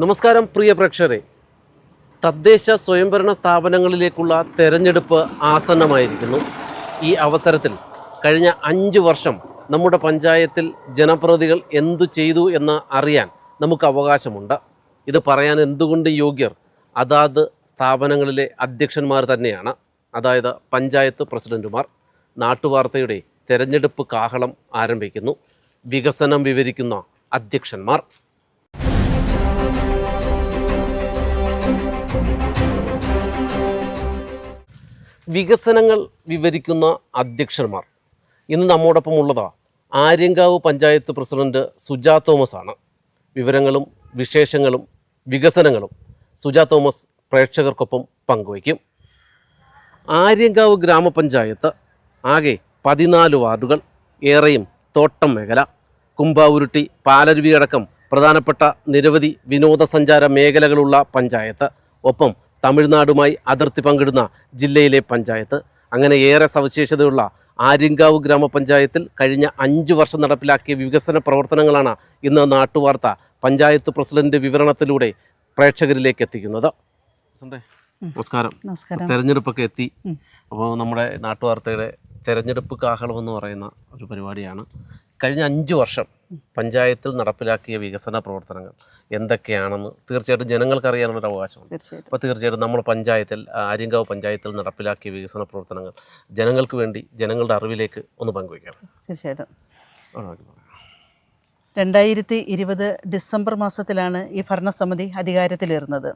നമസ്കാരം പ്രിയ പ്രേക്ഷകരെ. തദ്ദേശ സ്വയംഭരണ സ്ഥാപനങ്ങളിലേക്കുള്ള തെരഞ്ഞെടുപ്പ് ആസന്നമായിരിക്കുന്നു. ഈ അവസരത്തിൽ കഴിഞ്ഞ അഞ്ച് വർഷം നമ്മുടെ പഞ്ചായത്തിൽ ജനപ്രതികൾ എന്തു ചെയ്തു എന്ന് അറിയാൻ നമുക്ക് അവകാശമുണ്ട്. ഇത് പറയാൻ എന്തുകൊണ്ട് യോഗ്യർ അതാത് സ്ഥാപനങ്ങളിലെ അധ്യക്ഷന്മാർ തന്നെയാണ്. അതായത് പഞ്ചായത്ത് പ്രസിഡന്റുമാർ നാട്ടുവാർത്തയുടെ തെരഞ്ഞെടുപ്പ് കാഹളം ആരംഭിക്കുന്നു. വികസനം വിവരിക്കുന്ന അധ്യക്ഷന്മാർ. വികസനങ്ങൾ വിവരിക്കുന്ന അധ്യക്ഷന്മാർ. ഇന്ന് നമ്മോടൊപ്പം ഉള്ളത് ആര്യങ്കാവ് പഞ്ചായത്ത് പ്രസിഡന്റ് സുജാ തോമസ് ആണ്. വിവരങ്ങളും വിശേഷങ്ങളും വികസനങ്ങളും സുജാ തോമസ് പ്രേക്ഷകർക്കൊപ്പം പങ്കുവയ്ക്കും. ആര്യങ്കാവ് ഗ്രാമപഞ്ചായത്ത് ആകെ പതിനാല് വാർഡുകൾ ഏറെയും തോട്ടം മേഖല കുമ്പാവുരുട്ടി പാലരുവി അടക്കം പ്രധാനപ്പെട്ട നിരവധി വിനോദസഞ്ചാര മേഖലകളുള്ള പഞ്ചായത്ത്. ഒപ്പം തമിഴ്നാടുമായി അതിർത്തി പങ്കിടുന്ന ജില്ലയിലെ പഞ്ചായത്ത്. അങ്ങനെ ഏറെ സവിശേഷതയുള്ള ആര്യങ്കാവ് ഗ്രാമപഞ്ചായത്തിൽ കഴിഞ്ഞ അഞ്ച് വർഷം നടപ്പിലാക്കിയ വികസന പ്രവർത്തനങ്ങളാണ് ഇന്ന് നാട്ടുവാർത്ത പഞ്ചായത്ത് പ്രസിഡന്റ് വിവരണത്തിലൂടെ പ്രേക്ഷകരിലേക്ക് എത്തിക്കുന്നത്. നമസ്കാരം. തെരഞ്ഞെടുപ്പൊക്കെ എത്തി. അപ്പോൾ നമ്മുടെ നാട്ടുവാർത്തയുടെ തെരഞ്ഞെടുപ്പ് കാഹളം എന്ന് പറയുന്ന ഒരു പരിപാടിയാണ്. കഴിഞ്ഞ അഞ്ച് വർഷം പഞ്ചായത്തിൽ നടപ്പിലാക്കിയ വികസന പ്രവർത്തനങ്ങൾ എന്തൊക്കെയാണെന്ന് തീർച്ചയായിട്ടും ജനങ്ങൾക്ക് അറിയാനുള്ളൊരു അവകാശമുണ്ട്. തീർച്ചയായിട്ടും. അപ്പോൾ തീർച്ചയായിട്ടും നമ്മുടെ പഞ്ചായത്തിൽ ആര്യങ്കാവ് പഞ്ചായത്തിൽ നടപ്പിലാക്കിയ വികസന പ്രവർത്തനങ്ങൾ ജനങ്ങൾക്ക് വേണ്ടി ജനങ്ങളുടെ അറിവിലേക്ക് ഒന്ന് പങ്കുവയ്ക്കാം. തീർച്ചയായിട്ടും. രണ്ടായിരത്തി ഇരുപത് ഡിസംബർ മാസത്തിലാണ് ഈ ഭരണസമിതി അധികാരത്തിലേറുന്നത്.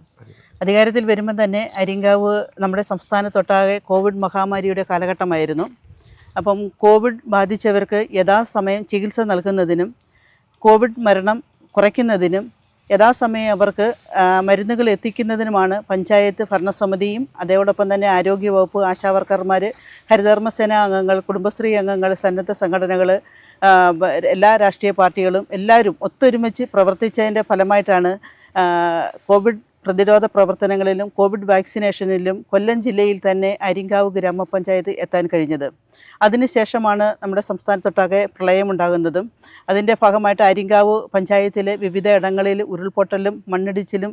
അധികാരത്തിൽ വരുമ്പോൾ തന്നെ അരിങ്കാവ് നമ്മുടെ സംസ്ഥാനത്തൊട്ടാകെ കോവിഡ് മഹാമാരിയുടെ കാലഘട്ടമായിരുന്നു. അപ്പം കോവിഡ് ബാധിച്ചവർക്ക് യഥാസമയം ചികിത്സ നൽകുന്നതിനും കോവിഡ് മരണം കുറയ്ക്കുന്നതിനും യഥാസമയം അവർക്ക് മരുന്നുകൾ എത്തിക്കുന്നതിനുമാണ് പഞ്ചായത്ത് ഭരണസമിതിയും അതോടൊപ്പം തന്നെ ആരോഗ്യവകുപ്പ് ആശാവർക്കർമാർ ഹരിതകർമ്മസേന അംഗങ്ങൾ കുടുംബശ്രീ അംഗങ്ങൾ സന്നദ്ധ സംഘടനകൾ എല്ലാ രാഷ്ട്രീയ പാർട്ടികളും എല്ലാവരും ഒത്തൊരുമിച്ച് പ്രവർത്തിച്ചതിന്റെ ഫലമായിട്ടാണ് കോവിഡ് പ്രതിരോധ പ്രവർത്തനങ്ങളിലും കോവിഡ് വാക്സിനേഷനിലും കൊല്ലം ജില്ലയിൽ തന്നെ അരിങ്കാവ് ഗ്രാമപഞ്ചായത്ത് എത്താൻ കഴിഞ്ഞത്. അതിനുശേഷമാണ് നമ്മുടെ സംസ്ഥാനത്തൊട്ടാകെ പ്രളയമുണ്ടാകുന്നതും. അതിന്റെ ഭാഗമായിട്ട് അരിങ്കാവ് പഞ്ചായത്തിലെ വിവിധ ഇടങ്ങളിൽ ഉരുൾപൊട്ടലും മണ്ണിടിച്ചിലും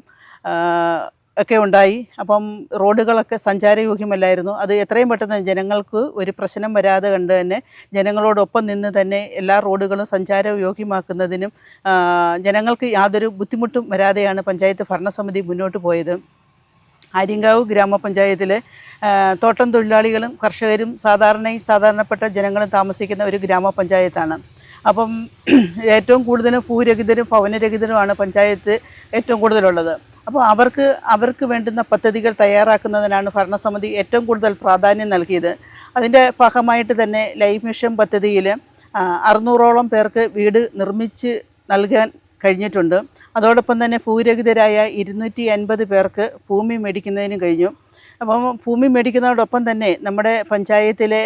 ഒക്കെ ഉണ്ടായി. അപ്പം റോഡുകളൊക്കെ സഞ്ചാരയോഗ്യമല്ലായിരുന്നു. അത് എത്രയും പെട്ടെന്ന് ജനങ്ങൾക്ക് ഒരു പ്രശ്നം വരാതെ കണ്ട് തന്നെ ജനങ്ങളോടൊപ്പം നിന്ന് തന്നെ എല്ലാ റോഡുകളും സഞ്ചാരയോഗ്യമാക്കുന്നതിനും ജനങ്ങൾക്ക് യാതൊരു ബുദ്ധിമുട്ടും വരാതെയാണ് പഞ്ചായത്ത് ഭരണസമിതി മുന്നോട്ട് പോയത്. ആര്യങ്കാവ് ഗ്രാമപഞ്ചായത്തിലെ തോട്ടം തൊഴിലാളികളും കർഷകരും സാധാരണ സാധാരണപ്പെട്ട ജനങ്ങളും താമസിക്കുന്ന ഒരു ഗ്രാമപഞ്ചായത്താണ്. അപ്പം ഏറ്റവും കൂടുതൽ ഭൂരഹിതരും ഭവനരഹിതരുമാണ് പഞ്ചായത്ത് ഏറ്റവും കൂടുതലുള്ളത്. അപ്പോൾ അവർക്ക് അവർക്ക് വേണ്ടുന്ന പദ്ധതികൾ തയ്യാറാക്കുന്നതിനാണ് ഭരണസമിതി ഏറ്റവും കൂടുതൽ പ്രാധാന്യം നൽകിയത്. അതിന്റെ ഭാഗമായിട്ട് തന്നെ ലൈഫ് മിഷൻ പദ്ധതിയിൽ അറുന്നൂറോളം പേർക്ക് വീട് നിർമ്മിച്ച് നൽകാൻ കഴിഞ്ഞിട്ടുണ്ട്. അതോടൊപ്പം തന്നെ ഭൂരഹിതരായ ഇരുന്നൂറ്റി അൻപത് പേർക്ക് ഭൂമി മേടിക്കുന്നതിനും കഴിഞ്ഞു. അപ്പം ഭൂമി മേടിക്കുന്നതോടൊപ്പം തന്നെ നമ്മുടെ പഞ്ചായത്തിലെ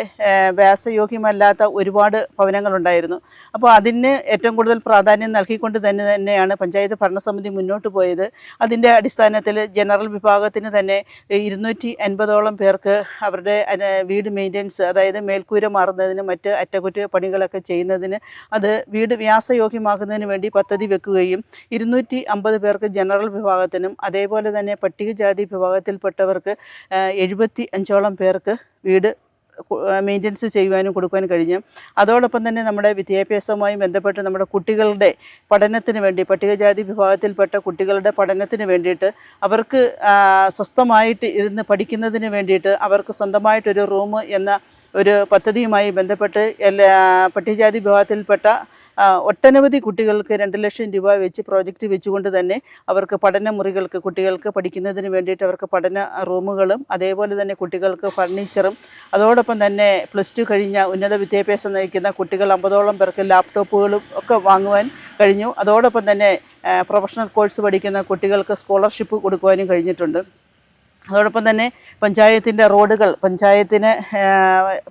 വ്യാസയോഗ്യമല്ലാത്ത ഒരുപാട് ഭവനങ്ങളുണ്ടായിരുന്നു. അപ്പോൾ അതിന് ഏറ്റവും കൂടുതൽ പ്രാധാന്യം നൽകിക്കൊണ്ട് തന്നെ തന്നെയാണ് പഞ്ചായത്ത് ഭരണസമിതി മുന്നോട്ട് പോയത്. അതിന്റെ അടിസ്ഥാനത്തിൽ ജനറൽ വിഭാഗത്തിന് തന്നെ ഇരുന്നൂറ്റി അൻപതോളം പേർക്ക് അവരുടെ വീട് മെയിന്റെനൻസ് അതായത് മേൽക്കൂര മാറുന്നതിന് മറ്റ് അറ്റകുറ്റ പണികളൊക്കെ ചെയ്യുന്നതിന് അത് വീട് വ്യാസയോഗ്യമാക്കുന്നതിന് വേണ്ടി പദ്ധതി വെക്കുകയും ഇരുന്നൂറ്റി അമ്പത് പേർക്ക് ജനറൽ വിഭാഗത്തിനും അതേപോലെ തന്നെ പട്ടികജാതി വിഭാഗത്തിൽപ്പെട്ടവർക്ക് എഴുപത്തി അഞ്ചോളം പേർക്ക് വീട് മെയിന്റനൻസ് ചെയ്യുവാനും കൊടുക്കുവാനും കഴിഞ്ഞു. അതോടൊപ്പം തന്നെ നമ്മുടെ വിദ്യാഭ്യാസവുമായി ബന്ധപ്പെട്ട് നമ്മുടെ കുട്ടികളുടെ പഠനത്തിന് വേണ്ടി പട്ടികജാതി വിഭാഗത്തിൽപ്പെട്ട കുട്ടികളുടെ പഠനത്തിന് വേണ്ടിയിട്ട് അവർക്ക് സ്വസ്ഥമായിട്ട് ഇരുന്ന് പഠിക്കുന്നതിന് വേണ്ടിയിട്ട് അവർക്ക് സ്വന്തമായിട്ടൊരു റൂം എന്ന ഒരു പദ്ധതിയുമായി ബന്ധപ്പെട്ട് എല്ലാ പട്ടികജാതി വിഭാഗത്തിൽപ്പെട്ട ഒട്ടനവധി കുട്ടികൾക്ക് രണ്ട് ലക്ഷം രൂപ വെച്ച് പ്രോജക്റ്റ് വെച്ചുകൊണ്ട് തന്നെ അവർക്ക് പഠന മുറികൾക്ക് കുട്ടികൾക്ക് പഠിക്കുന്നതിന് വേണ്ടിയിട്ട് അവർക്ക് പഠന റൂമുകളും അതേപോലെ തന്നെ കുട്ടികൾക്ക് ഫർണിച്ചറും അതോടൊപ്പം തന്നെ പ്ലസ് ടു കഴിഞ്ഞ ഉന്നത വിദ്യാഭ്യാസം നയിക്കുന്ന കുട്ടികൾ അമ്പതോളം പേർക്ക് ലാപ്ടോപ്പുകളും ഒക്കെ വാങ്ങുവാൻ കഴിഞ്ഞു. അതോടൊപ്പം തന്നെ പ്രൊഫഷണൽ കോഴ്സ് പഠിക്കുന്ന കുട്ടികൾക്ക് സ്കോളർഷിപ്പ് കൊടുക്കുവാനും കഴിഞ്ഞിട്ടുണ്ട്. അതോടൊപ്പം തന്നെ പഞ്ചായത്തിന്റെ റോഡുകൾ പഞ്ചായത്തിന്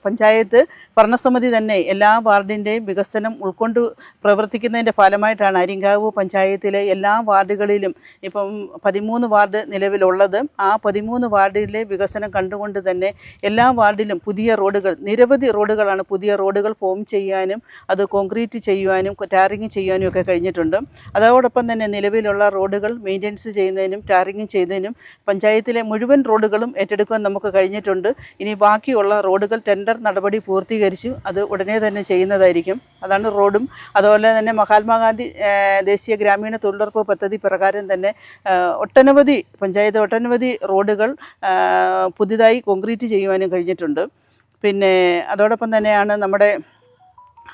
പഞ്ചായത്ത് ഭരണസമിതി തന്നെ എല്ലാ വാർഡിന്റെയും വികസനം ഉൾക്കൊണ്ട് പ്രവർത്തിക്കുന്നതിന്റെ ഫലമായിട്ടാണ് അരിങ്കാവ് പഞ്ചായത്തിലെ എല്ലാ വാർഡുകളിലും ഇപ്പം പതിമൂന്ന് വാർഡ് നിലവിലുള്ളത്. ആ പതിമൂന്ന് വാർഡിലെ വികസനം കണ്ടുകൊണ്ട് തന്നെ എല്ലാ വാർഡിലും പുതിയ റോഡുകൾ നിരവധി റോഡുകളാണ് പുതിയ റോഡുകൾ ഫോം ചെയ്യാനും അത് കോൺക്രീറ്റ് ചെയ്യുവാനും ടാറിങ് ചെയ്യുവാനും ഒക്കെ കഴിഞ്ഞിട്ടുണ്ട്. അതോടൊപ്പം തന്നെ നിലവിലുള്ള റോഡുകൾ മെയിന്റനൻസ് ചെയ്യുന്നതിനും ടാറിങ് ചെയ്യുന്നതിനും പഞ്ചായത്തിലെ മുഴുവൻ റോഡുകളും ഏറ്റെടുക്കാൻ നമുക്ക് കഴിഞ്ഞിട്ടുണ്ട്. ഇനി ബാക്കിയുള്ള റോഡുകൾ ടെൻഡർ നടപടി പൂർത്തീകരിച്ചു അത് ഉടനെ തന്നെ ചെയ്യുന്നതായിരിക്കും. അതാണ് റോഡും. അതുപോലെ തന്നെ മഹാത്മാഗാന്ധി ദേശീയ ഗ്രാമീണ തൊഴിലുറപ്പ് പദ്ധതി പ്രകാരം തന്നെ ഒട്ടനവധി പഞ്ചായത്ത് ഒട്ടനവധി റോഡുകൾ പുതുതായി കോൺക്രീറ്റ് ചെയ്യുവാനും കഴിഞ്ഞിട്ടുണ്ട്. പിന്നെ അതോടൊപ്പം തന്നെയാണ് നമ്മുടെ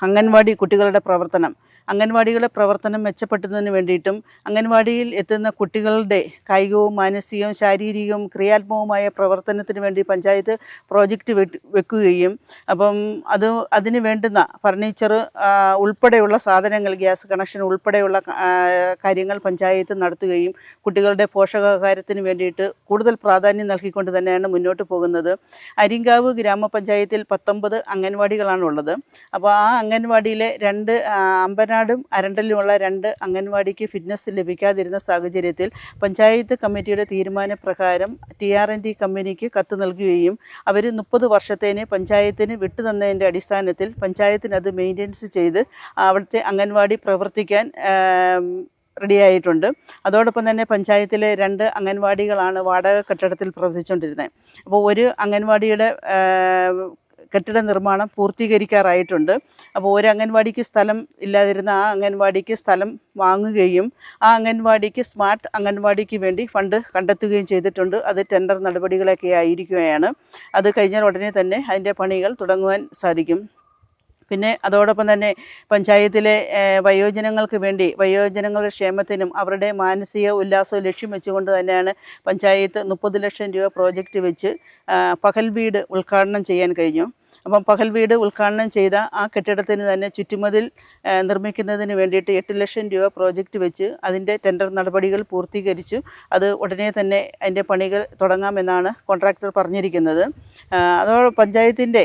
അംഗൻവാടി കുട്ടികളുടെ പ്രവർത്തനം. അംഗൻവാടികളുടെ പ്രവർത്തനം മെച്ചപ്പെടുത്തുന്നതിന് വേണ്ടിയിട്ടും അംഗൻവാടിയിൽ എത്തുന്ന കുട്ടികളുടെ കായികവും മാനസികവും ശാരീരികവും ക്രിയാത്മകവുമായ പ്രവർത്തനത്തിന് വേണ്ടി പഞ്ചായത്ത് പ്രോജക്റ്റ് വെക്കുകയും അപ്പം അത് അതിന് വേണ്ടുന്ന ഫർണിച്ചർ ഉൾപ്പെടെയുള്ള സാധനങ്ങൾ ഗ്യാസ് കണക്ഷൻ ഉൾപ്പെടെയുള്ള കാര്യങ്ങൾ പഞ്ചായത്ത് നടത്തുകയും കുട്ടികളുടെ പോഷകാഹാരത്തിന് വേണ്ടിയിട്ട് കൂടുതൽ പ്രാധാന്യം നൽകിക്കൊണ്ട് തന്നെയാണ് മുന്നോട്ട് പോകുന്നത്. അരിങ്കാവ് ഗ്രാമപഞ്ചായത്തിൽ പത്തൊമ്പത് അംഗൻവാടികളാണുള്ളത്. അപ്പോൾ ആ അംഗൻവാടിയിലെ രണ്ട് ആ, അമ്പനാടും അരണ്ടലുമുള്ള രണ്ട് അംഗൻവാടിക്ക് ഫിറ്റ്നസ് ലഭിക്കാതിരുന്ന സാഹചര്യത്തിൽ പഞ്ചായത്ത് കമ്മിറ്റിയുടെ തീരുമാനപ്രകാരം ടി ആർ എൻ ഡി കമ്പനിക്ക് കത്ത് നൽകുകയും അവർ മുപ്പത് വർഷത്തേന് പഞ്ചായത്തിന് വിട്ടുതന്നതിന്റെ അടിസ്ഥാനത്തിൽ പഞ്ചായത്തിന് അത് മെയിന്റെനൻസ് ചെയ്ത് അവിടുത്തെ അംഗൻവാടി പ്രവർത്തിക്കാൻ റെഡിയായിട്ടുണ്ട്. അതോടൊപ്പം തന്നെ പഞ്ചായത്തിലെ രണ്ട് അംഗൻവാടികളാണ് വാടക കെട്ടിടത്തിൽ പ്രവർത്തിച്ചുകൊണ്ടിരുന്നത്. അപ്പോൾ ഒരു അംഗൻവാടിയുടെ കെട്ടിട നിർമ്മാണം പൂർത്തീകരിക്കാറായിട്ടുണ്ട്. അപ്പോൾ ഒരു അംഗൻവാടിക്ക് സ്ഥലം ഇല്ലാതിരുന്ന ആ അംഗൻവാടിക്ക് സ്ഥലം വാങ്ങുകയും ആ അംഗൻവാടിക്ക് സ്മാർട്ട് അംഗൻവാടിക്ക് വേണ്ടി ഫണ്ട് കണ്ടെത്തുകയും ചെയ്തിട്ടുണ്ട്. അത് ടെൻഡർ നടപടികളൊക്കെ ആയിരിക്കുകയാണ്. അത് കഴിഞ്ഞാൽ ഉടനെ തന്നെ അതിന്റെ പണികൾ തുടങ്ങുവാൻ സാധിക്കും. പിന്നെ അതോടൊപ്പം തന്നെ പഞ്ചായത്തിലെ വയോജനങ്ങൾക്ക് വേണ്ടി വയോജനങ്ങളുടെ ക്ഷേമത്തിനും അവരുടെ മാനസിക ഉല്ലാസവും ലക്ഷ്യം വെച്ചുകൊണ്ട് തന്നെയാണ് പഞ്ചായത്ത് മുപ്പത് ലക്ഷം രൂപ പ്രോജക്റ്റ് വെച്ച് പകൽ വീട് ഉദ്ഘാടനം ചെയ്യാൻ കഴിഞ്ഞു. അപ്പം പകൽ വീട് ഉദ്ഘാടനം ചെയ്ത ആ കെട്ടിടത്തിന് തന്നെ ചുറ്റുമതിൽ നിർമ്മിക്കുന്നതിന് വേണ്ടിയിട്ട് എട്ട് ലക്ഷം രൂപ പ്രോജക്റ്റ് വെച്ച് അതിന്റെ ടെൻഡർ നടപടികൾ പൂർത്തീകരിച്ചു. അത് ഉടനെ തന്നെ അതിന്റെ പണികൾ തുടങ്ങാമെന്നാണ് കോൺട്രാക്ടർ പറഞ്ഞിരിക്കുന്നത്. അതോടെ പഞ്ചായത്തിന്റെ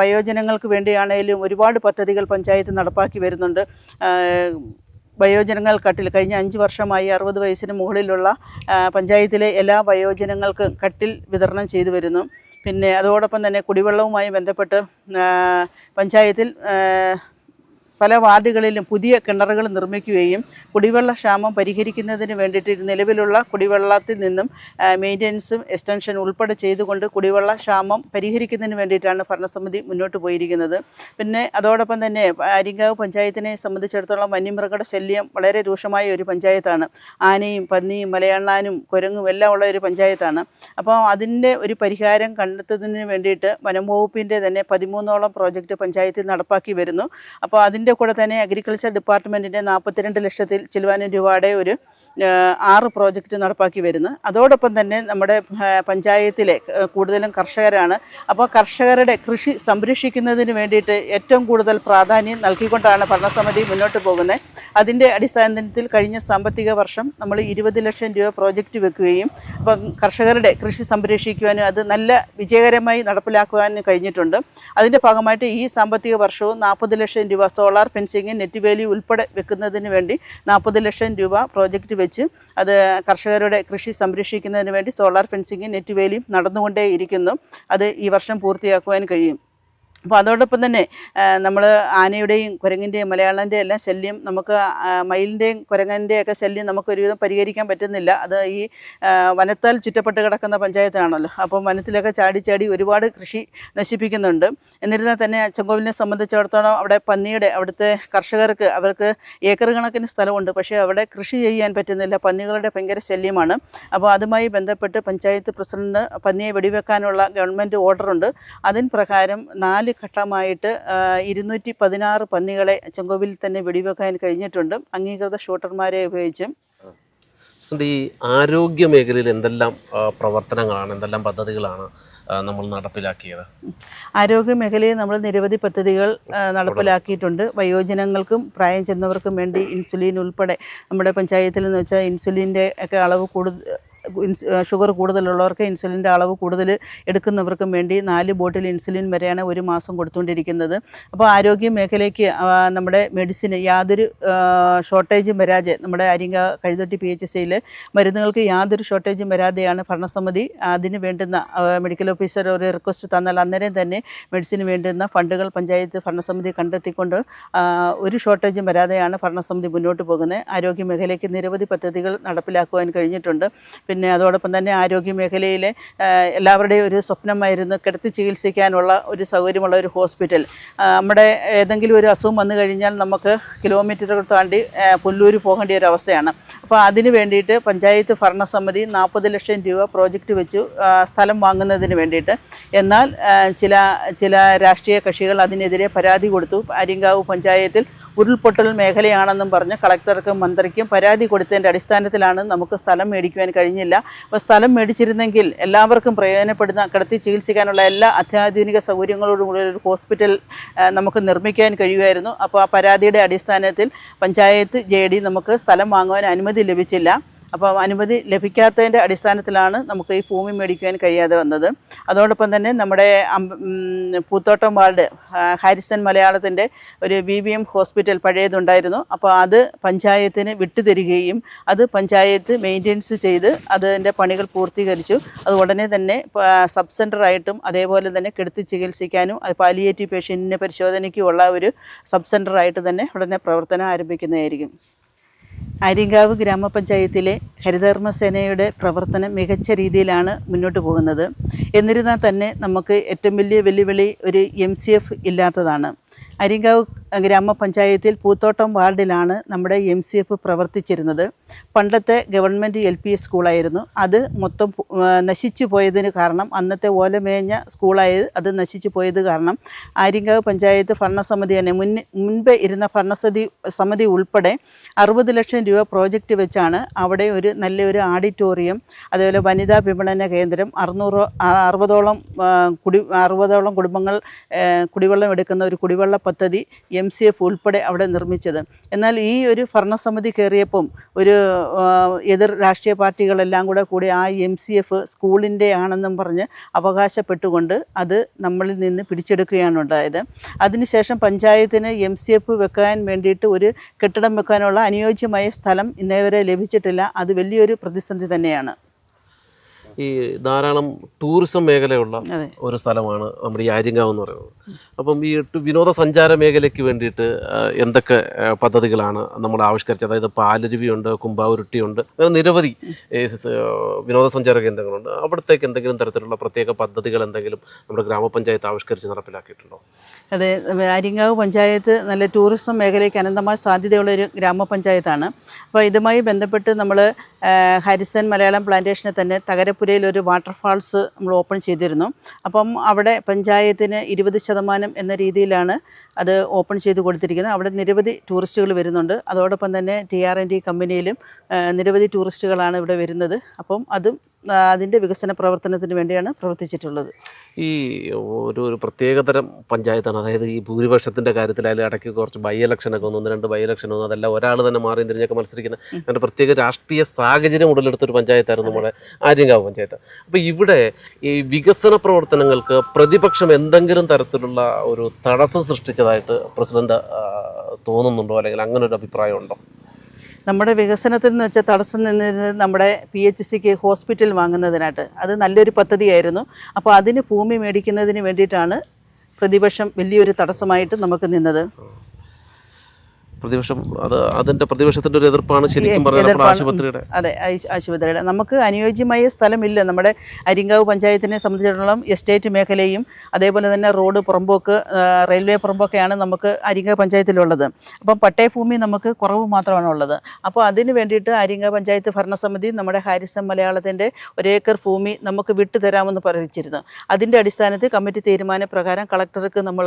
വയോജനങ്ങൾക്ക് വേണ്ടിയാണേലും ഒരുപാട് പദ്ധതികൾ പഞ്ചായത്ത് നടപ്പാക്കി വരുന്നുണ്ട്. വയോജനങ്ങൾക്കട്ടിൽ വയോജനങ്ങൾ കട്ടിൽ കഴിഞ്ഞ അഞ്ച് വർഷമായി അറുപത് വയസ്സിന് മുകളിലുള്ള പഞ്ചായത്തിലെ എല്ലാ വയോജനങ്ങൾക്കും കട്ടിൽ വിതരണം ചെയ്തു വരുന്നു. പിന്നെ അതോടൊപ്പം തന്നെ കുടിവെള്ളവുമായി ബന്ധപ്പെട്ട് പഞ്ചായത്തിൽ പല വാർഡുകളിലും പുതിയ കിണറുകൾ നിർമ്മിക്കുകയും കുടിവെള്ള ക്ഷാമം പരിഹരിക്കുന്നതിന് വേണ്ടിയിട്ട് നിലവിലുള്ള കുടിവെള്ളത്തിൽ നിന്നും മെയിന്റനൻസും എക്സ്റ്റൻഷൻ ഉൾപ്പെടെ ചെയ്തുകൊണ്ട് കുടിവെള്ള ക്ഷാമം പരിഹരിക്കുന്നതിന് വേണ്ടിയിട്ടാണ് ഭരണസമിതി മുന്നോട്ട് പോയിരിക്കുന്നത്. പിന്നെ അതോടൊപ്പം തന്നെ അരിങ്കാവ് പഞ്ചായത്തിനെ സംബന്ധിച്ചിടത്തോളം വന്യമൃഗയുടെ ശല്യം വളരെ രൂക്ഷമായ ഒരു പഞ്ചായത്താണ്. ആനയും പന്നിയും മലയണ്ണാനും കുരങ്ങും എല്ലാം ഉള്ള ഒരു പഞ്ചായത്താണ്. അപ്പോൾ അതിന്റെ ഒരു പരിഹാരം കണ്ടെത്തുന്നതിന് വേണ്ടിയിട്ട് വനം വകുപ്പിന്റെ തന്നെ പതിമൂന്നോളം പ്രോജക്റ്റ് പഞ്ചായത്തിൽ നടപ്പാക്കി വരുന്നു. അപ്പോൾ അതിന്റെ കൂടെ തന്നെ അഗ്രികൾച്ചർ ഡിപ്പാർട്ട്മെന്റിന്റെ നാൽപ്പത്തിരണ്ട് ലക്ഷത്തിൽ ചിലവാനും രൂപയുടെ ഒരു ആറ് പ്രോജക്റ്റ് നടപ്പാക്കി വരുന്നു. അതോടൊപ്പം തന്നെ നമ്മുടെ പഞ്ചായത്തിലെ കൂടുതലും കർഷകരാണ്. അപ്പോൾ കർഷകരുടെ കൃഷി സംരക്ഷിക്കുന്നതിന് വേണ്ടിയിട്ട് ഏറ്റവും കൂടുതൽ പ്രാധാന്യം നൽകിക്കൊണ്ടാണ് ഭരണസമിതി മുന്നോട്ട് പോകുന്നത്. അതിന്റെ അടിസ്ഥാനത്തിൽ കഴിഞ്ഞ സാമ്പത്തിക വർഷം നമ്മൾ ഇരുപത് ലക്ഷം രൂപ പ്രോജക്റ്റ് വെക്കുകയും അപ്പം കർഷകരുടെ കൃഷി സംരക്ഷിക്കുവാനും അത് നല്ല വിജയകരമായി നടപ്പിലാക്കുവാനും കഴിഞ്ഞിട്ടുണ്ട്. അതിന്റെ ഭാഗമായിട്ട് ഈ സാമ്പത്തിക വർഷവും നാൽപ്പത് ലക്ഷം രൂപ ഫെൻസിങ് നെറ്റ് വാല്യൂ ഉൾപ്പെടെ വെക്കുന്നതിന് വേണ്ടി നാൽപ്പത് ലക്ഷം രൂപ പ്രോജക്റ്റ് വെച്ച് അത് കർഷകരുടെ കൃഷി സംരക്ഷിക്കുന്നതിന് വേണ്ടി സോളാർ ഫെൻസിങ് നെറ്റ് വേലിയും നടന്നുകൊണ്ടേയിരിക്കുന്നു. അത് ഈ വർഷം പൂർത്തിയാക്കുവാൻ കഴിയും. അപ്പോൾ അതോടൊപ്പം തന്നെ നമ്മൾ ആനയുടെയും കുരങ്ങിന്റെയും മലയാളന്റെ എല്ലാം ശല്യം നമുക്ക് മയിലിന്റെയും കുരങ്ങന്റെയും ഒക്കെ ശല്യം നമുക്ക് ഒരുവിധം പരിഹരിക്കാൻ പറ്റുന്നില്ല. അത് ഈ വനത്താൽ ചുറ്റപ്പെട്ട് കിടക്കുന്ന പഞ്ചായത്താണല്ലോ അപ്പോൾ വനത്തിലൊക്കെ ചാടി ചാടി ഒരുപാട് കൃഷി നശിപ്പിക്കുന്നുണ്ട്. എന്നിരുന്നാൽ തന്നെ അച്ചൻകോവിലിനെ സംബന്ധിച്ചിടത്തോളം അവിടെ പന്നിയുടെ അവിടുത്തെ കർഷകർക്ക് അവർക്ക് ഏക്കർ കണക്കിന് സ്ഥലമുണ്ട്. പക്ഷേ അവിടെ കൃഷി ചെയ്യാൻ പറ്റുന്നില്ല. പന്നികളുടെ ഭയങ്കര ശല്യമാണ്. അപ്പോൾ അതുമായി ബന്ധപ്പെട്ട് പഞ്ചായത്ത് പ്രസിഡന്റ് പന്നിയെ വെടിവെക്കാനുള്ള ഗവൺമെന്റ് ഓർഡറുണ്ട്. അതിൻ പ്രകാരം നാല് ഘട്ടമായിട്ട് ഇരുന്നൂറ്റി പതിനാറ് പന്നികളെ ചെങ്കോവിൽ തന്നെ വെടിവെക്കാൻ കഴിഞ്ഞിട്ടുണ്ട്. അംഗീകൃത ഷൂട്ടർമാരെ ഉപയോഗിച്ചും. ഈ ആരോഗ്യ മേഖലയിൽ എന്തെല്ലാം പ്രവർത്തനങ്ങളാണ് എന്തെല്ലാം പദ്ധതികളാണ് നമ്മൾ നടപ്പിലാക്കിയത്? ആരോഗ്യ മേഖലയിൽ നമ്മൾ നിരവധി പദ്ധതികൾ നടപ്പിലാക്കിയിട്ടുണ്ട്. വയോജനങ്ങൾക്കും പ്രായം ചെന്നവർക്കും വേണ്ടി ഇൻസുലിൻ ഉൾപ്പെടെ നമ്മുടെ പഞ്ചായത്തിൽ എന്ന് വെച്ചാൽ ഇൻസുലിന്റെ ഒക്കെ അളവ് കൂടുതൽ ഷുഗർ കൂടുതലുള്ളവർക്ക് ഇൻസുലിന്റെ അളവ് കൂടുതൽ എടുക്കുന്നവർക്കും വേണ്ടി നാല് ബോട്ടിൽ ഇൻസുലിൻ വരെയാണ് ഒരു മാസം കൊടുത്തുകൊണ്ടിരിക്കുന്നത്. അപ്പോൾ ആരോഗ്യ മേഖലയ്ക്ക് നമ്മുടെ മെഡിസിന് യാതൊരു ഷോർട്ടേജും വരാതെ നമ്മുടെ അരിങ്ക കഴുതൊട്ടി പി എച്ച് സിയിൽ മരുന്നുകൾക്ക് യാതൊരു ഷോർട്ടേജും വരാതെയാണ് ഭരണസമിതി അതിന് വേണ്ടുന്ന മെഡിക്കൽ ഓഫീസർ ഒരു റിക്വസ്റ്റ് തന്നാൽ അന്നേരം തന്നെ മെഡിസിന് വേണ്ടുന്ന ഫണ്ടുകൾ പഞ്ചായത്ത് ഭരണസമിതി കണ്ടെത്തിക്കൊണ്ട് ഒരു ഷോർട്ടേജും വരാതെയാണ് ഭരണസമിതി മുന്നോട്ട് പോകുന്നത്. ആരോഗ്യ മേഖലയ്ക്ക് നിരവധി പദ്ധതികൾ നടപ്പിലാക്കുവാൻ കഴിഞ്ഞിട്ടുണ്ട്. പിന്നെ അതോടൊപ്പം തന്നെ ആരോഗ്യ മേഖലയിലെ എല്ലാവരുടെയും ഒരു സ്വപ്നമായിരുന്നു കിടത്തി ചികിത്സിക്കാനുള്ള ഒരു സൗകര്യമുള്ള ഒരു ഹോസ്പിറ്റൽ. നമ്മുടെ ഏതെങ്കിലും ഒരു അസുഖം വന്നു കഴിഞ്ഞാൽ നമുക്ക് കിലോമീറ്ററുകൾ താണ്ടി പുല്ലൂർ പോകേണ്ട ഒരു അവസ്ഥയാണ്. അപ്പോൾ അതിന് വേണ്ടിയിട്ട് പഞ്ചായത്ത് ഭരണസമിതി നാൽപ്പത് ലക്ഷം രൂപ പ്രോജക്റ്റ് വെച്ചു സ്ഥലം വാങ്ങുന്നതിന് വേണ്ടിയിട്ട്. എന്നാൽ ചില ചില രാഷ്ട്രീയ കക്ഷികൾ അതിനെതിരെ പരാതി കൊടുത്തു. ആര്യങ്കാവ് പഞ്ചായത്തിൽ ഉരുൾപൊട്ടൽ മേഖലയാണെന്നും പറഞ്ഞ് കളക്ടർക്കും മന്ത്രിക്കും പരാതി കൊടുത്തതിന്റെ അടിസ്ഥാനത്തിലാണ് നമുക്ക് സ്ഥലം മേടിക്കുവാൻ കഴിഞ്ഞില്ല. അപ്പോൾ സ്ഥലം മേടിച്ചിരുന്നെങ്കിൽ എല്ലാവർക്കും പ്രയോജനപ്പെടുന്ന കിടത്തി ചികിത്സിക്കാനുള്ള എല്ലാ അത്യാധുനിക സൗകര്യങ്ങളോടും കൂടി ഒരു ഹോസ്പിറ്റൽ നമുക്ക് നിർമ്മിക്കാൻ കഴിയുമായിരുന്നു. അപ്പോൾ ആ പരാതിയുടെ അടിസ്ഥാനത്തിൽ പഞ്ചായത്ത് ജെ നമുക്ക് സ്ഥലം വാങ്ങുവാൻ അനുമതി ലഭിച്ചില്ല. അപ്പോൾ അനുമതി ലഭിക്കാത്തതിന്റെ അടിസ്ഥാനത്തിലാണ് നമുക്ക് ഈ ഭൂമി മേടിക്കുവാൻ കഴിയാതെ വന്നത്. അതോടൊപ്പം തന്നെ നമ്മുടെ പൂത്തോട്ടം വാർഡ് ഹാരിസൺ മലയാളത്തിന്റെ ഒരു ബി വി എം ഹോസ്പിറ്റൽ പഴയതുണ്ടായിരുന്നു. അപ്പോൾ അത് പഞ്ചായത്തിന് വിട്ടുതരികയും അത് പഞ്ചായത്ത് മെയിന്റെനൻസ് ചെയ്ത് അതിന്റെ പണികൾ പൂർത്തീകരിച്ചു. അത് ഉടനെ തന്നെ സബ് സെന്ററായിട്ടും അതേപോലെ തന്നെ കെടുത്തി ചികിത്സിക്കാനും അത് പാലിയേറ്റീവ് പേഷ്യന്റിന്റെ പരിശോധനയ്ക്കുമുള്ള ഒരു സബ് സെന്ററായിട്ട് തന്നെ ഉടനെ പ്രവർത്തനം ആരംഭിക്കുന്നതായിരിക്കും. ആര്യങ്കാവ് ഗ്രാമപഞ്ചായത്തിലെ ഹരിതകർമ്മസേനയുടെ പ്രവർത്തനം മികച്ച രീതിയിലാണ് മുന്നോട്ട് പോകുന്നത്. എന്നിരുന്നാൽ തന്നെ നമുക്ക് ഏറ്റവും വലിയ വെല്ലുവിളി ഒരു എം സി എഫ് ഇല്ലാത്തതാണ്. അരിങ്കാവ് ഗ്രാമപഞ്ചായത്തിൽ പൂത്തോട്ടം വാർഡിലാണ് നമ്മുടെ എം സി എഫ് പ്രവർത്തിച്ചിരുന്നത്. പണ്ടത്തെ ഗവൺമെന്റ് എൽ പി സ്കൂളായിരുന്നു. അത് മൊത്തം നശിച്ചു പോയതിന് കാരണം അന്നത്തെ ഓലമേഞ്ഞ സ്കൂളായത് അത് നശിച്ചു പോയത് കാരണം ആര്യങ്കാവ് പഞ്ചായത്ത് ഭരണസമിതി തന്നെ മുൻ മുൻപേ ഇരുന്ന ഭരണസമിതി സമിതി ഉൾപ്പെടെ അറുപത് ലക്ഷം രൂപ പ്രോജക്റ്റ് വെച്ചാണ് അവിടെ ഒരു നല്ലൊരു ഓഡിറ്റോറിയം അതേപോലെ വനിതാ വിപണന കേന്ദ്രം അറുന്നൂറ് അറുപതോളം കുടി അറുപതോളം കുടുംബങ്ങൾ കുടിവെള്ളം എടുക്കുന്ന ഒരു കുടിവെള്ള പദ്ധതി എം സി എഫ് ഉൾപ്പെടെ അവിടെ നിർമ്മിച്ചത്. എന്നാൽ ഈ ഒരു ഭരണസമിതി കയറിയപ്പം ഒരു എതിർ രാഷ്ട്രീയ പാർട്ടികളെല്ലാം കൂടെ കൂടി ആ എം സി എഫ് സ്കൂളിന്റെ ആണെന്നും പറഞ്ഞ് അവകാശപ്പെട്ടുകൊണ്ട് അത് നമ്മളിൽ നിന്ന് പിടിച്ചെടുക്കുകയാണ് ഉണ്ടായത്. അതിനുശേഷം പഞ്ചായത്തിന് എം സി എഫ് വെക്കാൻ വേണ്ടിയിട്ട് ഒരു കെട്ടിടം വെക്കാനുള്ള അനുയോജ്യമായ സ്ഥലം ഇന്നേവരെ ലഭിച്ചിട്ടില്ല. അത് വലിയൊരു പ്രതിസന്ധി തന്നെയാണ്. ഈ ധാരാളം ടൂറിസം മേഖലയുള്ള ഒരു സ്ഥലമാണ് നമ്മുടെ ഈ ആര്യങ്കാവ് എന്ന് പറയുന്നത്. അപ്പം ഈ വിനോദസഞ്ചാര മേഖലയ്ക്ക് വേണ്ടിയിട്ട് എന്തൊക്കെ പദ്ധതികളാണ് നമ്മൾ ആവിഷ്കരിച്ചത്? അതായത് പാലരുവിയുണ്ട് കുമ്പാവുരുട്ടിയുണ്ട് അങ്ങനെ നിരവധി വിനോദസഞ്ചാര കേന്ദ്രങ്ങളുണ്ട്. അവിടത്തേക്ക് എന്തെങ്കിലും തരത്തിലുള്ള പ്രത്യേക പദ്ധതികൾ എന്തെങ്കിലും നമ്മുടെ ഗ്രാമപഞ്ചായത്ത് ആവിഷ്കരിച്ച് നടപ്പിലാക്കിയിട്ടുണ്ടോ? അതെ ആര്യങ്കാവ് പഞ്ചായത്ത് നല്ല ടൂറിസം മേഖലയ്ക്ക് അനന്തമായ സാധ്യതയുള്ള ഒരു ഗ്രാമപഞ്ചായത്താണ്. അപ്പോൾ ഇതുമായി ബന്ധപ്പെട്ട് നമ്മൾ ഹാരിസൺ മലയാളം പ്ലാന്റേഷനെ തന്നെ തകരപ്പുരയിൽ ഒരു വാട്ടർഫാൾസ് നമ്മൾ ഓപ്പൺ ചെയ്തിരുന്നു. അപ്പം അവിടെ പഞ്ചായത്തിന് ഇരുപത് ശതമാനം എന്ന രീതിയിലാണ് അത് ഓപ്പൺ ചെയ്ത് കൊടുത്തിരിക്കുന്നത്. അവിടെ നിരവധി ടൂറിസ്റ്റുകൾ വരുന്നുണ്ട്. അതോടൊപ്പം തന്നെ ടി ആർ എൻ ഡി കമ്പനിയിലും നിരവധി ടൂറിസ്റ്റുകളാണ് ഇവിടെ വരുന്നത്. അപ്പം അതും അതിന്റെ വികസന പ്രവർത്തനത്തിന് വേണ്ടിയാണ് പ്രവർത്തിച്ചിട്ടുള്ളത്. ഈ ഒരു ഒരു പ്രത്യേകതരം പഞ്ചായത്താണ്. അതായത് ഈ ഭൂരിപക്ഷത്തിന്റെ കാര്യത്തിലായാലും ഇടയ്ക്ക് കുറച്ച് ബൈ ഇലക്ഷനൊക്കെ ഒന്ന് രണ്ട് ബൈ ഇലക്ഷൻ ഒന്നും അതല്ല ഒരാൾ തന്നെ മാറി തിരിഞ്ഞൊക്കെ മത്സരിക്കുന്ന അങ്ങനെ പ്രത്യേക രാഷ്ട്രീയ സാഹചര്യം ഉടലെടുത്തൊരു പഞ്ചായത്തായിരുന്നു നമ്മുടെ ആര്യങ്കാവ് പഞ്ചായത്ത്. അപ്പോൾ ഇവിടെ ഈ വികസന പ്രവർത്തനങ്ങൾക്ക് പ്രതിപക്ഷം എന്തെങ്കിലും തരത്തിലുള്ള ഒരു തടസ്സം സൃഷ്ടിച്ചതായിട്ട് പ്രസിഡന്റ് തോന്നുന്നുണ്ടോ? അല്ലെങ്കിൽ അങ്ങനെ ഒരു അഭിപ്രായമുണ്ടോ? നമ്മുടെ വികസനത്തിൽ എന്ന് വെച്ചാൽ തടസ്സം നിന്നിരുന്നത് നമ്മുടെ പി എച്ച് സിക്ക് ഹോസ്പിറ്റൽ വാങ്ങുന്നതിനായിട്ട്. അത് നല്ലൊരു പദ്ധതിയായിരുന്നു. അപ്പോൾ അതിന് ഭൂമി മേടിക്കുന്നതിന് വേണ്ടിയിട്ടാണ് പ്രതിപക്ഷം വലിയൊരു തടസ്സമായിട്ട് നമുക്ക് നിന്നത്. പ്രതിപക്ഷം അത് അതിന്റെ പ്രതിപക്ഷത്തിന്റെ ഒരു എതിർപ്പാണ് ശരിക്കും പറഞ്ഞാൽ നമ്മുടെ ആശുപത്രിയുടെ. അതെ ആശ്- ആശുപത്രിയുടെ. നമുക്ക് അനുയോജ്യമായ സ്ഥലമില്ല. നമ്മുടെ അരിങ്കാവ് പഞ്ചായത്തിനെ സംബന്ധിച്ചിടത്തോളം എസ്റ്റേറ്റ് മേഖലയും അതേപോലെ തന്നെ റോഡ് പുറമ്പോക്ക് റെയിൽവേ പുറമ്പോക്കെയാണ് നമുക്ക് അരിങ്കാവ് പഞ്ചായത്തിലുള്ളത്. അപ്പം പട്ടയഭൂമി നമുക്ക് കുറവ് മാത്രമാണ് ഉള്ളത്. അപ്പോൾ അതിന് വേണ്ടിയിട്ട് അരിങ്കാവ് പഞ്ചായത്ത് ഭരണസമിതി നമ്മുടെ ഹാരിസം മലയാളത്തിന്റെ ഒരേക്കർ ഭൂമി നമുക്ക് വിട്ടുതരാമെന്ന് പറഞ്ഞിരുന്നു അതിന്റെ അടിസ്ഥാനത്തിൽ കമ്മിറ്റി തീരുമാനപ്രകാരം കളക്ടർക്ക് നമ്മൾ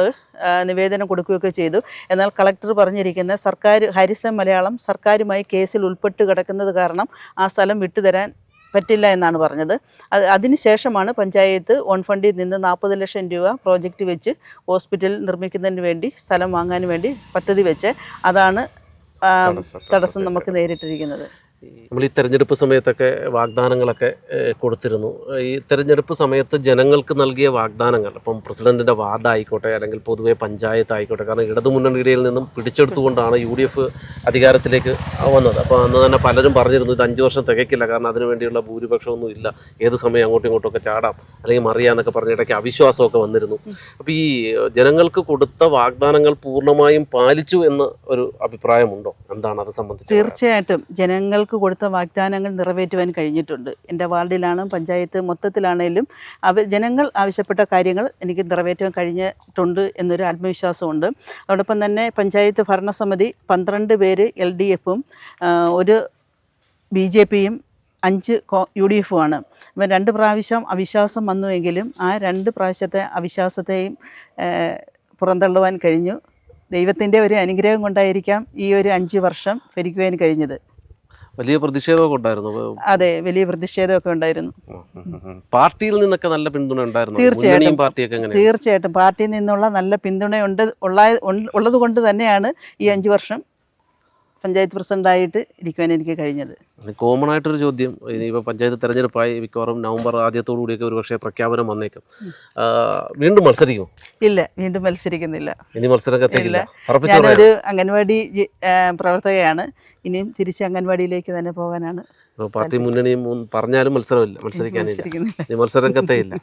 നിവേദനം കൊടുക്കുകയൊക്കെ ചെയ്തു. എന്നാൽ കളക്ടർ പറഞ്ഞിരിക്കുന്ന സർക്കാർ ഹാരിസൺ മലയാളം സർക്കാരുമായി കേസിൽ ഉൾപ്പെട്ട് കിടക്കുന്നത് കാരണം ആ സ്ഥലം വിട്ടുതരാൻ പറ്റില്ല എന്നാണ് പറഞ്ഞത് അത് അതിന് ശേഷമാണ് പഞ്ചായത്ത് ഓൺ ഫണ്ടിൽ നിന്ന് നാൽപ്പത് ലക്ഷം രൂപ പ്രോജക്റ്റ് വെച്ച് ഹോസ്പിറ്റൽ നിർമ്മിക്കുന്നതിന് വേണ്ടി സ്ഥലം വാങ്ങാൻ വേണ്ടി പദ്ധതി വെച്ച് അതാണ്. തടസ്സം നമുക്ക് നേരിട്ടിരിക്കുന്നത് നമ്മൾ ഈ തെരഞ്ഞെടുപ്പ് സമയത്തൊക്കെ വാഗ്ദാനങ്ങളൊക്കെ കൊടുത്തിരുന്നു. ഈ തെരഞ്ഞെടുപ്പ് സമയത്ത് ജനങ്ങൾക്ക് നൽകിയ വാഗ്ദാനങ്ങൾ ഇപ്പം പ്രസിഡന്റിന്റെ വാർഡ് ആയിക്കോട്ടെ അല്ലെങ്കിൽ പൊതുവെ പഞ്ചായത്ത് ആയിക്കോട്ടെ കാരണം ഇടതുമുന്നണിയിൽ നിന്നും പിടിച്ചെടുത്തുകൊണ്ടാണ് യു ഡി എഫ് അധികാരത്തിലേക്ക് വന്നത്. അപ്പോൾ അന്ന് തന്നെ പലരും പറഞ്ഞിരുന്നു ഇത് അഞ്ച് വർഷം തികയ്ക്കില്ല കാരണം അതിനു വേണ്ടിയുള്ള ഭൂരിപക്ഷമൊന്നും ഇല്ല. ഏത് സമയം അങ്ങോട്ടും ഇങ്ങോട്ടും ഒക്കെ ചാടാം അല്ലെങ്കിൽ മറിയാന്നൊക്കെ പറഞ്ഞ ഇടയ്ക്ക് അവിശ്വാസമൊക്കെ വന്നിരുന്നു. അപ്പോൾ ഈ ജനങ്ങൾക്ക് കൊടുത്ത വാഗ്ദാനങ്ങൾ പൂർണമായും പാലിച്ചു എന്ന് ഒരു അഭിപ്രായമുണ്ടോ? എന്താണ് അത് സംബന്ധിച്ച് തീർച്ചയായിട്ടും. ജനങ്ങൾക്ക് കൊടുത്ത വാഗ്ദാനങ്ങൾ നിറവേറ്റുവാൻ കഴിഞ്ഞിട്ടുണ്ട്. എന്റെ വാർഡിലാണ് പഞ്ചായത്ത് മൊത്തത്തിലാണേലും അവ ജനങ്ങൾ ആവശ്യപ്പെട്ട കാര്യങ്ങൾ എനിക്ക് നിറവേറ്റുവാൻ കഴിഞ്ഞിട്ടുണ്ട് എന്നൊരു ആത്മവിശ്വാസമുണ്ട്. അതോടൊപ്പം തന്നെ പഞ്ചായത്ത് ഭരണസമിതി പന്ത്രണ്ട് പേര് എൽ ഡി എഫും ഒരു ബി ജെ പിയും അഞ്ച് യു ഡി എഫുമാണ്. അപ്പം രണ്ട് പ്രാവശ്യം അവിശ്വാസം വന്നുവെങ്കിലും ആ രണ്ട് പ്രാവശ്യത്തെ അവിശ്വാസത്തെയും പുറന്തള്ളുവാൻ കഴിഞ്ഞു. ദൈവത്തിന്റെ ഒരു അനുഗ്രഹം കൊണ്ടായിരിക്കാം ഈ ഒരു അഞ്ച് വർഷം ഭരിക്കുവാൻ കഴിഞ്ഞത്. വലിയ പ്രതിഷേധമൊക്കെ ഉണ്ടായിരുന്നു. അതെ വലിയ പ്രതിഷേധമൊക്കെ ഉണ്ടായിരുന്നു. പാർട്ടിയിൽ നിന്നൊക്കെ നല്ല പിന്തുണ ഉണ്ടായിരുന്നു. തീർച്ചയായിട്ടും. പാർട്ടിയൊക്കെ തീർച്ചയായിട്ടും. പാർട്ടിയിൽ നിന്നുള്ള നല്ല പിന്തുണയുണ്ട് ഉള്ള ഉള്ളത് കൊണ്ട് തന്നെയാണ് ഈ അഞ്ചു വർഷം പഞ്ചായത്ത് പ്രസിഡന്റായിട്ട് ഇരിക്കുവാൻ എനിക്ക് കഴിഞ്ഞത്. കോമൺ ആയിട്ടൊരു ചോദ്യം. ഇനിയിപ്പോൾ പഞ്ചായത്ത് തെരഞ്ഞെടുപ്പായി മിക്കവാറും നവംബർ ആദ്യത്തോടു കൂടിയൊക്കെ ഒരു പക്ഷേ പ്രഖ്യാപനം വന്നേക്കും. വീണ്ടും മത്സരിക്കും ഇല്ല വീണ്ടും മത്സരിക്കുന്നില്ല. ഇനി മത്സരം കത്തേക്കില്ല ഇല്ല. ഉറപ്പിച്ചു ഞാനൊരു അംഗൻവാടി പ്രവർത്തകയാണ്. ഇനിയും തിരിച്ച് അംഗൻവാടിയിലേക്ക് തന്നെ പോകാനാണ്. പാർട്ടി മുന്നണിയും പറഞ്ഞാലും മത്സരമില്ല മത്സരിക്കാനില്ല. മത്സരം കത്തേയില്ല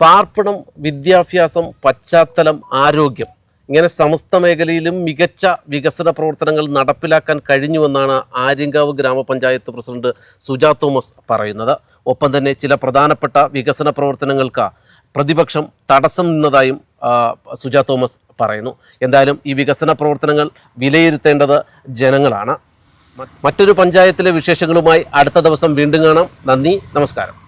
പാർപ്പിടം വിദ്യാഭ്യാസം പശ്ചാത്തലം ആരോഗ്യം. ഇങ്ങനെ സമസ്ത മേഖലയിലും മികച്ച വികസന പ്രവർത്തനങ്ങൾ നടപ്പിലാക്കാൻ കഴിഞ്ഞുവെന്നാണ് ആര്യങ്കാവ് ഗ്രാമപഞ്ചായത്ത് പ്രസിഡന്റ് സുജാ തോമസ് പറയുന്നത്. ഒപ്പം തന്നെ ചില പ്രധാനപ്പെട്ട വികസന പ്രവർത്തനങ്ങൾക്ക് പ്രതിപക്ഷം തടസ്സം നിന്നതായും സുജാ തോമസ് പറയുന്നു. എന്തായാലും ഈ വികസന പ്രവർത്തനങ്ങൾ വിലയിരുത്തേണ്ടത് ജനങ്ങളാണ്. മറ്റൊരു പഞ്ചായത്തിലെ വിശേഷങ്ങളുമായി അടുത്ത ദിവസം വീണ്ടും കാണാം. നന്ദി നമസ്കാരം.